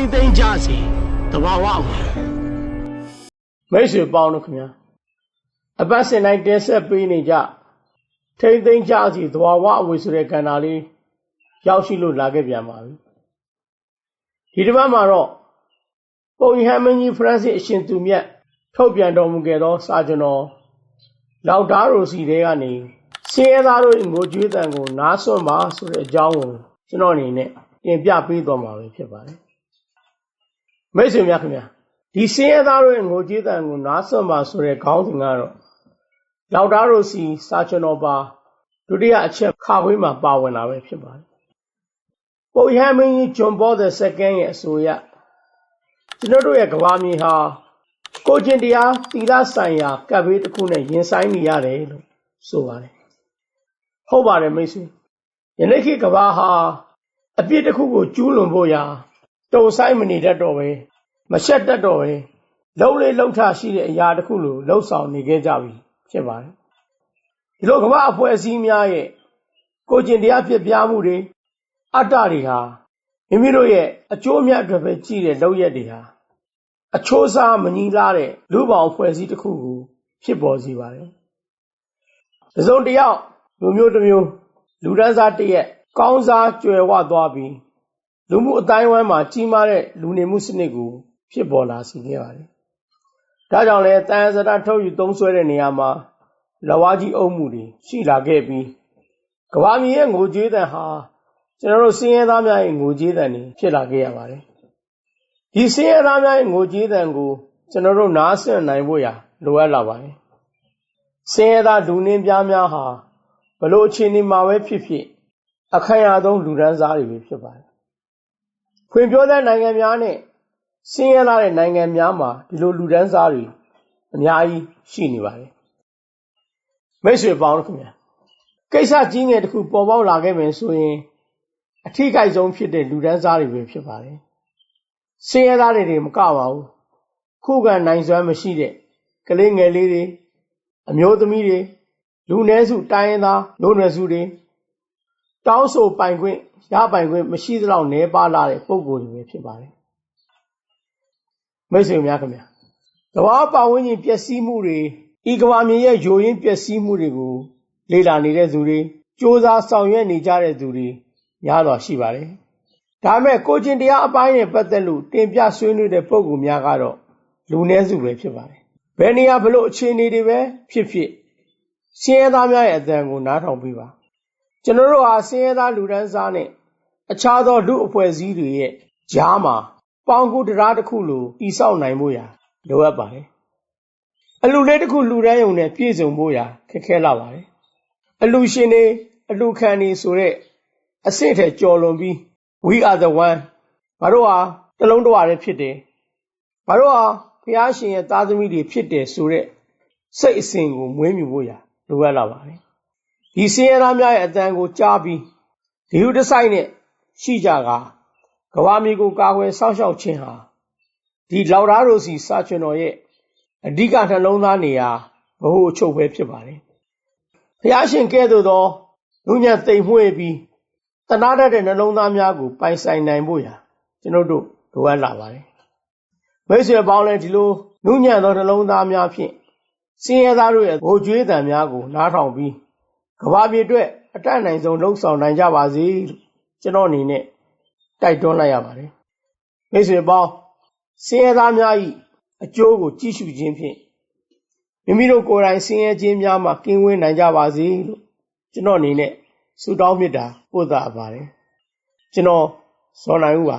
မ့်သိမ့်ကြစီတဘာဝဝင်မိတ်ဆွေပေါင်းတို့ခင်ဗျာအပတ်စဉ်တိုင်းတင်ဆက်ပေးနေကြထိမ့်သိမ့်ကြစီသဘာဝအဝေဆိုတဲ့ကဏ္ဍလေးရောက်ရှိလို့လာခဲ့ပြန်ပါပြီဒီတစ်ပတ်မှာတော့ပုံဟမ်မင်းကြီးဖရန့်စစ်အရှင်သူမြတ်ထုတ်ပြန်တော်မူခဲ့သောစာကျွန်တော်လောက်ဒါရိုစီတွေကနေစင်းရဲသားတို့ငိုကြွေးတန်ကိုနားစွန့်ပါဆိုတဲ့အကြောင်းကိုကျွန်တော်အနေနဲ့တင်ပြပေးသွားမှာပဲဖြစ်ပါတယ် မိတ်ဆွေများခင်ဗျာဒီစင်းရဲသားတို့ရဲ့ငိုကြည်တန်ကိုနားဆွပါဆိုတဲ့ခေါင်းစဉ်ကတော့လောက်သားတို့စီစာချွန်တော်ပါဒုတိယအချက်ခါခွေးမှာပါဝင်လာပဲဖြစ်ပါတယ်။ပုပ်ရဟန်းမင်းကြီးဂျွန်ဘော the second ရဲ့အဆိုအရကျွန်တော်တို့ရဲ့ကဘာမြေဟာကိုကျင်တရားသီလဆိုင်ရာကပ်ဘေးတစ်ခုနဲ့ရင်ဆိုင်နေရတယ်လို့ဆိုပါတယ်။ဟုတ်ပါတယ်မိတ်ဆွေ။ယနေ့ခေတ်ကဘာဟာအပြစ်တစ်ခုကိုကျူးလွန်ဖို့ရာ တုံဆိုင်မနေတတ်တော့ပဲမရှက်တတ်တော့ပဲလုံးလေးလုံးထရှိတဲ့အရာတစ်ခုလိုလှုပ်ဆောင်နေခဲ့ကြပြီဖြစ်ပါတယ်ဒီလိုကမ္ဘာအဖွဲ့အစည်းများရဲ့ကိုကျင်တရားဖြစ်ပြမှုတွေအတ္တတွေဟာမိမိတို့ရဲ့အကျိုးအမြတ်အတွက်ပဲကြည့်တဲ့လောက်ရက်တွေဟာအချိုးစားမညီလားတဲ့လူပေါင်းအဖွဲ့အစည်းတစ်ခုကိုဖြစ်ပေါ်စေပါတယ်တစ်စုံတစ်ယောက်လူမျိုးတစ်မျိုးလူဒန်းစားတစ်ရက်ကောင်းစားကြွယ်ဝသွားပြီး လူမှုအတိုင်းအဝိုင်းမှာကြီးမားတဲ့လူနေမှုစနစ်ကို ဖြစ်ပေါ်လာစေခဲ့ပါတယ်။ဒါကြောင့်လည်းတန်စတာထုတ်ယူသုံးစွဲတဲ့နေရာမှာလဝါကြီးအုပ်မှုတွေရှိလာခဲ့ပြီးကဘာမီရဲ့ငိုကြွေးတန်ဟာကျွန်တော်တို့စင်းရဲသားများရဲ့ငိုကြွေးတန်တွေဖြစ်လာခဲ့ရပါတယ်။ဒီစင်းရဲသားများရဲ့ငိုကြွေးတန်ကိုကျွန်တော်တို့နားဆင်နိုင်ဖို့ရာလိုအပ်လာပါတယ်။စင်းရဲသားလူနင်းပြားများဟာဘလို့အခြေအနေမှာပဲဖြစ်ဖြစ်အခမ်းအနားဆုံးလူဒန်းစားတွေပဲဖြစ်ပါတယ်။ ဖွံ့ဖြိုးတဲ့နိုင်ငံများနဲ့ဆင်းရဲလာတဲ့နိုင်ငံများမှာဒီလိုလူဒန်းစားတွေအများကြီးရှိနေပါတယ်မိတ်ဆွေပေါင်းတို့ခင်ဗျာကိစ္စကြီးငယ်တစ်ခုပေါ်ပေါက်လာခဲ့မယ်ဆိုရင်အထီးကိုက်ဆုံးဖြစ်တဲ့လူဒန်းစားတွေပဲဖြစ်ပါတယ်ဆင်းရဲသားတွေတွေမကပါဘူးခုခံနိုင်စွမ်းမရှိတဲ့ကလေးငယ်လေးတွေအမျိုးသမီးတွေလူနည်းစုတိုင်းရင်းသားလူနွယ်စုတွေ တောင်းဆိုပိုင်ခွင့်ရပိုင်ခွင့်မရှိသလောက်နှဲပါလာတဲ့ပုံကိုယ်တွေပဲဖြစ်ပါတယ်မိတ်ဆွေများခင်ဗျာသဘာဝပတ်ဝန်းကျင်ပျက်စီးမှုတွေဤကဘာမြေရဲ့ယိုရင်းပျက်စီးမှုတွေကိုလေ့လာနေတဲ့သူတွေစ조사ဆောင်ရွက်နေကြတဲ့သူတွေများစွာရှိပါတယ်ဒါပေမဲ့ကိုကျင်တရားအပိုင်းနဲ့ပတ်သက်လို့တင်ပြဆွေးနွေးတဲ့ပုံကူများကတော့လူနည်းစုပဲဖြစ်ပါတယ်ဘယ်နေရာဘလို့အခြေအနေတွေပဲဖြစ်ဖြစ်စင်းရဲသားများရဲ့အသံကိုနားထောင်ပြီးပါ ကျွန်တော်တို့ဟာစင်းရဲသားလူဒန်းစားနဲ့အခြားသောလူအဖွဲ့အစည်းတွေရဲ့ကြားမှာပေါင်ကူတရားတစ်ခုလိုတိဆောက်နိုင်ဖို့ရာလိုအပ်ပါတယ်။အလူလေးတစ်ခုလူတန်းယုံနဲ့ပြည့်စုံဖို့ရာခက်ခဲလာပါတယ်။အလူရှင်တွေအလူခံတွေဆိုတဲ့အဆင့်ထဲကျော်လွန်ပြီး we are the one ငါတို့ဟာတလုံးတဝရဲဖြစ်တယ်။ငါတို့ဟာဘုရားရှင်ရဲ့သားသမီးတွေဖြစ်တယ်ဆိုတဲ့စိတ်အစဉ်ကိုမွေးမြူဖို့ရာလိုအပ်လာပါတယ်။ ဒီစင်ရသားများရဲ့အတန်ကိုကြားပြီးဒီဟုတဆိုင်နဲ့ရှိကြကားကဘာမီကိုကာကွယ်စောင့်ရှောက်ခြင်းဟာဒီလောက်သားတို့စီစာချွန်တော်ရဲ့အဓိကနှလုံးသားနေရာဘ ਹੁ အချုပ်ပဲဖြစ်ပါတယ်။ဘုရားရှင်ကဲ့သို့သောလူညံသိမ်မွှေ့ပြီးတနာတတ်တဲ့နှလုံးသားများကိုပိုင်ဆိုင်နိုင်ဖို့ရာကျွန်တော်တို့လိုအပ်လာပါတယ်။မိတ်ဆွေပေါင်းလည်းဒီလိုနုညံ့သောနှလုံးသားများဖြင့်စင်းရဲသားတို့ရဲ့ဘိုးကျွေးတံများကိုနားထောင်ပြီး ကဘာမြေအတွက်အတတ်နိုင်ဆုံးလှုံ့ဆော်နိုင်ကြပါစေလို့ကျွန်တော်အနေနဲ့တိုက်တွန်းလိုက်ရပါတယ်မိတ်ဆွေပေါင်းဆင်းရဲသားများ၏အကျိုးကိုကြည့်ရှုခြင်းဖြင့်မိမိတို့ကိုယ်တိုင်ဆင်းရဲခြင်းများမှကင်းဝေးနိုင်ကြပါစေလို့ကျွန်တော်အနေနဲ့ဆုတောင်းမေတ္တာပို့သပါတယ်ကျွန်တော်ဇော်နိုင်ဦးပါ